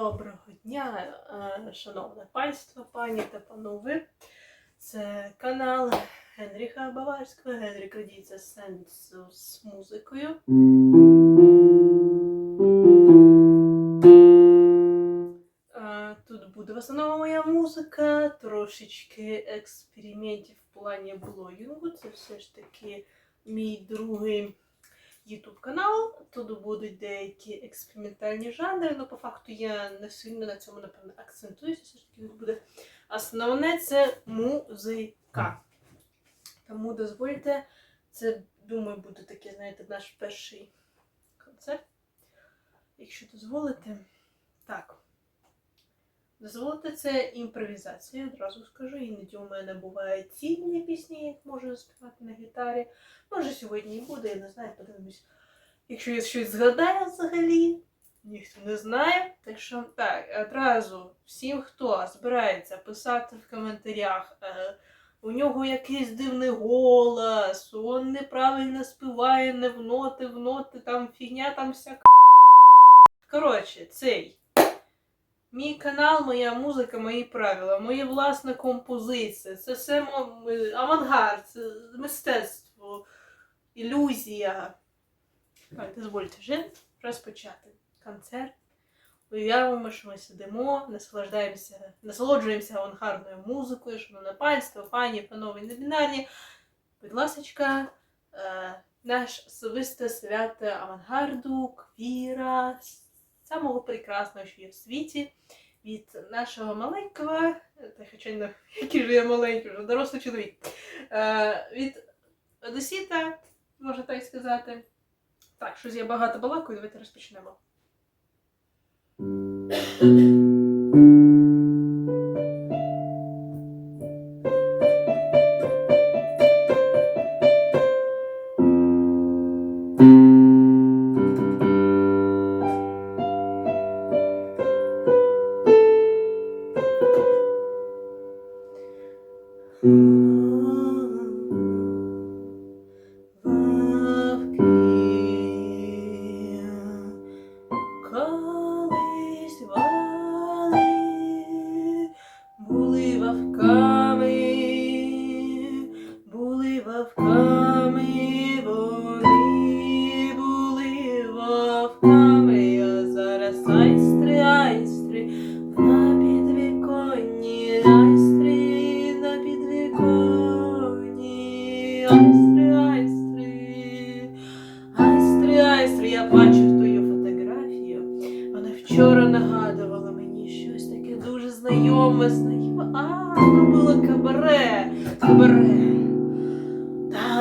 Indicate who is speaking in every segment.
Speaker 1: Доброго дня, е, шановне панство, пані та панове. Це канал Генріха Баварського. Генрік родіться сенсу з музикою. Е, Тут буде в основному моя музика, трошечки експериментів в плані блогінгу. Це все ж таки мій другий YouTube канал. Тут будуть деякі експериментальні жанри, але по факту я не сильно на цьому, напевно, акцентуюся. Все ж таки буде основне це музика. Тому дозвольте, це, думаю, буде такий, знаєте, наш перший концерт. Якщо дозволите. Так. Дозволите, це імпровізація, одразу скажу. Іноді у мене бувають цільні пісні, як можу співати на гітарі. Може сьогодні і буде, я не знаю, подивимось. Якщо я щось згадаю взагалі, ніхто не знає. Так що так, одразу всім, хто збирається писати в коментарях, е, у нього якийсь дивний голос, он неправильно співає, не в ноти, в ноти, там фігня, там всяка. Коротше, цей. Мій канал, моя музика, мої правила, моя власна композиція. Це все авангард, це мистецтво, ілюзія. Дозвольте вже розпочати концерт. Уявимо, що ми сидимо, наслаждаємося, насолоджуємося авангардною музикою, шановне панство, пані, панове небінарні. Будь ласочка, е, наш особисте свято авангарду, квіра, самого прекрасного, що є в світі, від нашого маленького, та хоча не який же я маленький, вже дорослий чоловік, е, від Одесіта, можна так сказати. Так, щось я багато балакую, давайте розпочнемо.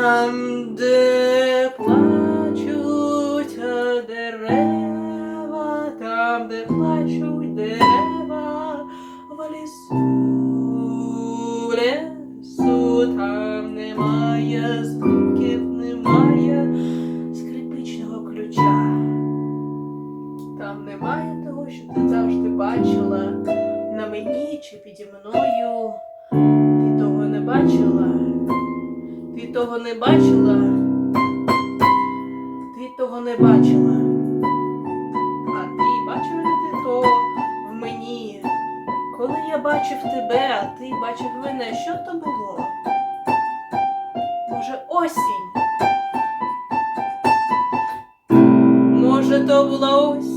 Speaker 1: Там, де плачуть дерева, там, де плачуть дерева, в лісу, в лісу, там немає звуків, немає скрипичного ключа. Там немає того, що ти завжди бачила на мені чи піді мною. Ти того не бачила. Того не бачила. Ти того не бачила. А ти бачила ли ти то в мені? Коли я бачив тебе, а ти бачив мене, що то було? Може, осінь? Може, то була осінь.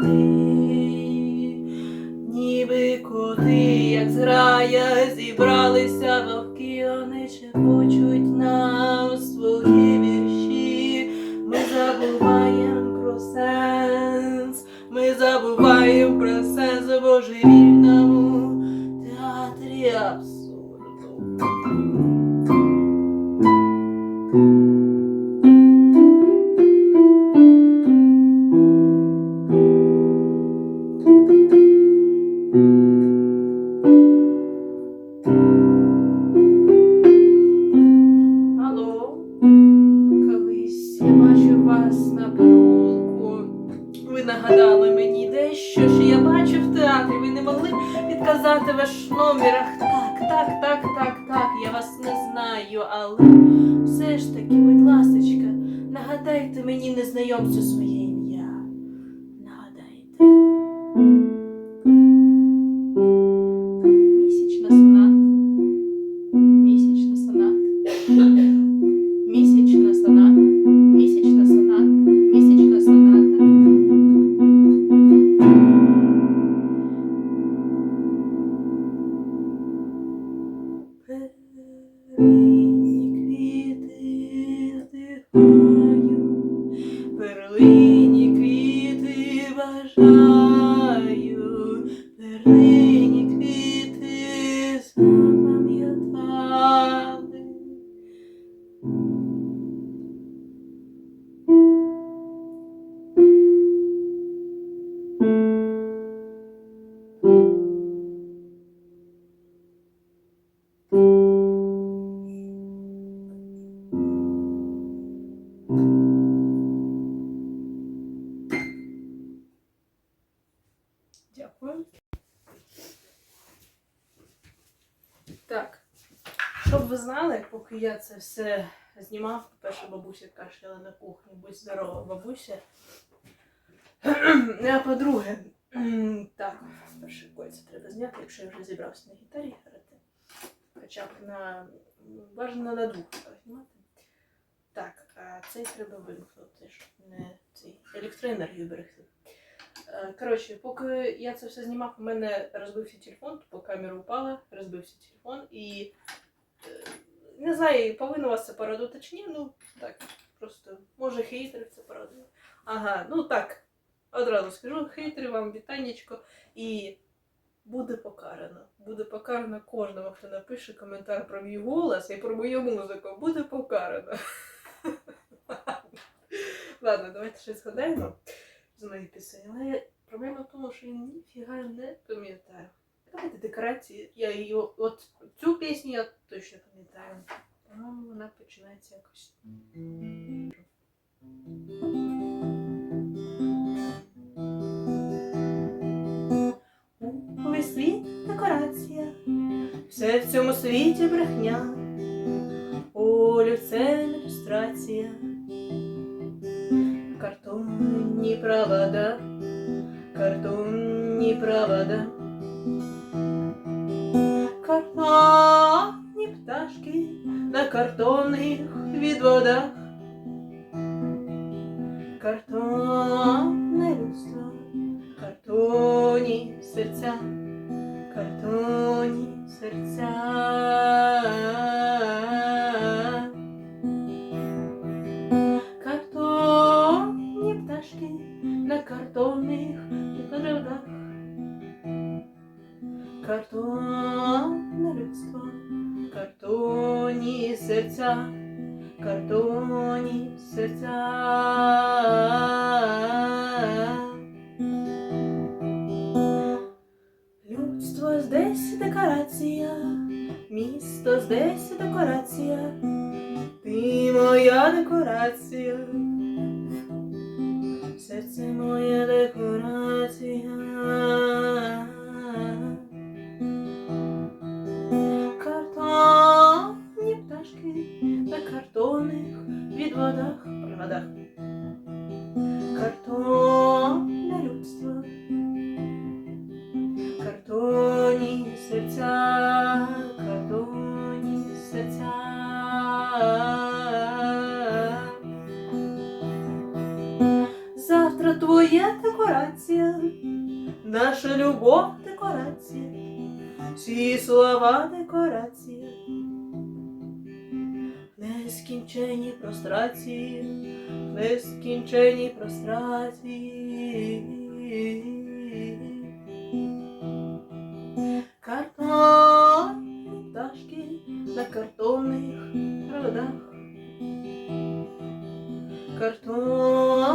Speaker 1: Коти, ніби коти, як зграя, все ж таки, будь ласочка, нагадайте мені незнайомцю своє ім'я. Нагадайте. Місячна соната. Місячна соната. Місячна соната. Місячна соната. Місячна соната. Перлині Поки я це все знімав, по-перше, бабуся кашляла на кухні, будь здорова, бабуся. А по-друге, так, перше кольця треба зняти, якщо я вже зібрався на гітарі грати. Хоча б на бажано на двох знімати. Так, а цей треба вимкнути, щоб не цей електроенергію берегти. Е, Коротше, поки я це все знімав, у мене розбився телефон, тупо камера упала, розбився телефон і е, не знаю, повинно вас це порадувати чи ні, ну так, просто може хейтерів це порадує. Ага, ну так, одразу скажу, хейтери вам вітаннячко і буде покарано. Буде покарано кожному, хто напише коментар про мій голос і про мою музику. Буде покарано. Ладно, давайте щось згадаємо з моїх пісень. Але проблема в тому, що я ніфіга не пам'ятаю. Давайте декорация. Я її от цю пісню я точно пам'ятаю. По-моєму, вона починається якось. Весь світ декорація, все в цьому світі брехня, картонних відводах, картонне людство, картонні серця, картонні серця. Картонні пташки на картонних відводах, картонне людство, картонні Серця, картонні серця. Людство здесь декорація, місто здесь декорація, ти моя декорація, серце моя декорація. Наша любов декорація, всі слова декорація, нескінчені прострації, нескінчені прострації. Картонні пташки на картонних проводах. Картонне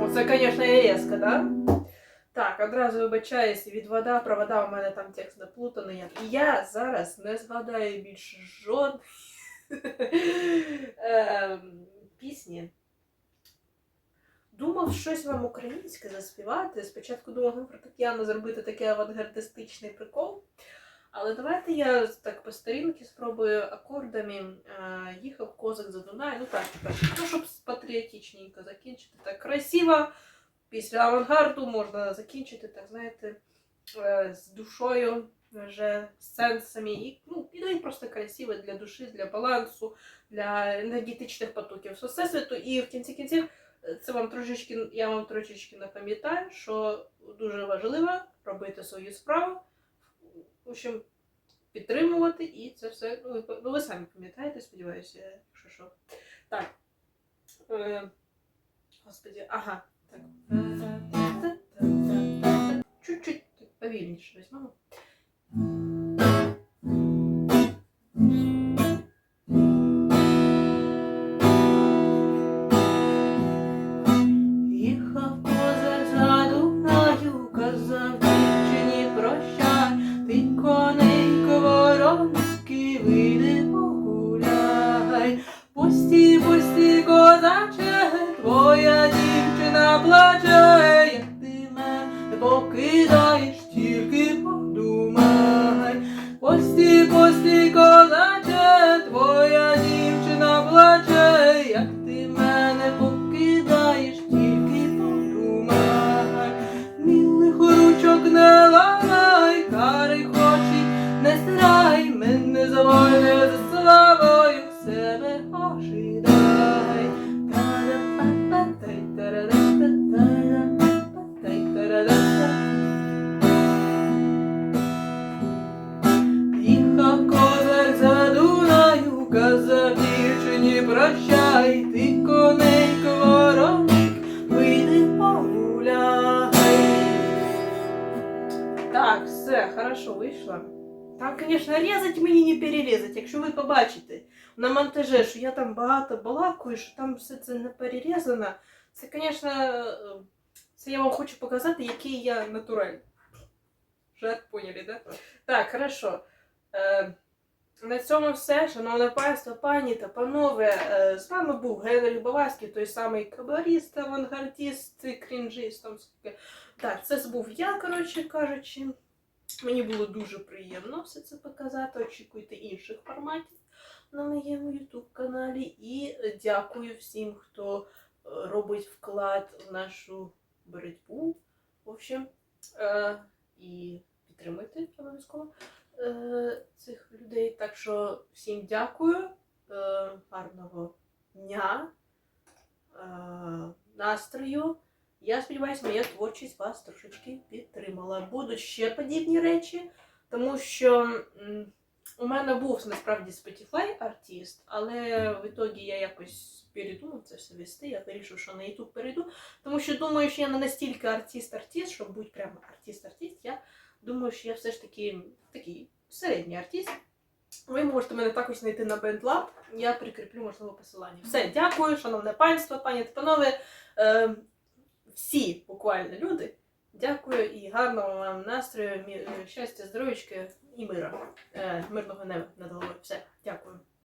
Speaker 1: Оце, звісно, і різко, да? Так, одразу вибачаюсь, від вода, провода у мене там текст заплутаний. І я зараз не згадаю більше жодної ем, пісні. Думав щось вам українське заспівати. Спочатку думав ну, про Тетяну зробити такий авангардистичний прикол. Але давайте я так по старінки спробую акордами е, їхав козак за Дунай. Ну так, так. Ну, щоб патріотичненько закінчити. Так красиво. Після авангарду можна закінчити, так знаєте, е, з душою, вже з сенсами. І, ну, і просто красиво для душі, для балансу, для енергетичних потоків всесвіту. І в кінці кінців це вам трошечки, я вам трошечки напам'ятаю, що дуже важливо робити свою справу. В общем, підтримувати і це все. Ну, ви, ну, самі пам'ятаєте, сподіваюся, якщо що. Так. Е, господи, ага. Так. Чуть-чуть повільніше візьмемо. Прощай, ти конейко вороник, вийди погуляй. Так, все, хорошо, вийшло. Там, звісно, різати мені не перерізати, якщо ви побачите на монтажі, що я там багато балакаю, що там все це не перерізано. Це, звісно, це я вам хочу показати, який я натуральний. Жарт поняли, да? Так, хорошо. На цьому все. Шановне панство, пані та панове. Е, з вами був Генрі Баварський, той самий кабаріст, авангардіст, крінжист. Там, так, це був я, коротше кажучи. Мені було дуже приємно все це показати. Очікуйте інших форматів на моєму YouTube каналі. І дякую всім, хто е, робить вклад в нашу боротьбу. В общем, е, і підтримуйте обов'язково е, цих людей. Так що всім дякую, е, гарного дня, е, настрою. Я сподіваюся, моя творчість вас трошечки підтримала. Будуть ще подібні речі, тому що у мене був насправді Spotify артист, але в ітогі я якось передумав це все вести. Я вирішив, що на YouTube перейду. Тому що думаю, що я не настільки артист-артист, щоб бути прямо артист-артист. Я думаю, що я все ж таки такий середній артист. Ви можете мене також знайти на BandLab. Я прикріплю можливо посилання. Все, дякую, шановне панство, пані та панове. Е, всі буквально люди. Дякую і гарного вам настрою, щастя, здоров'ячки і мира. Е, мирного неба над головою. Все, дякую.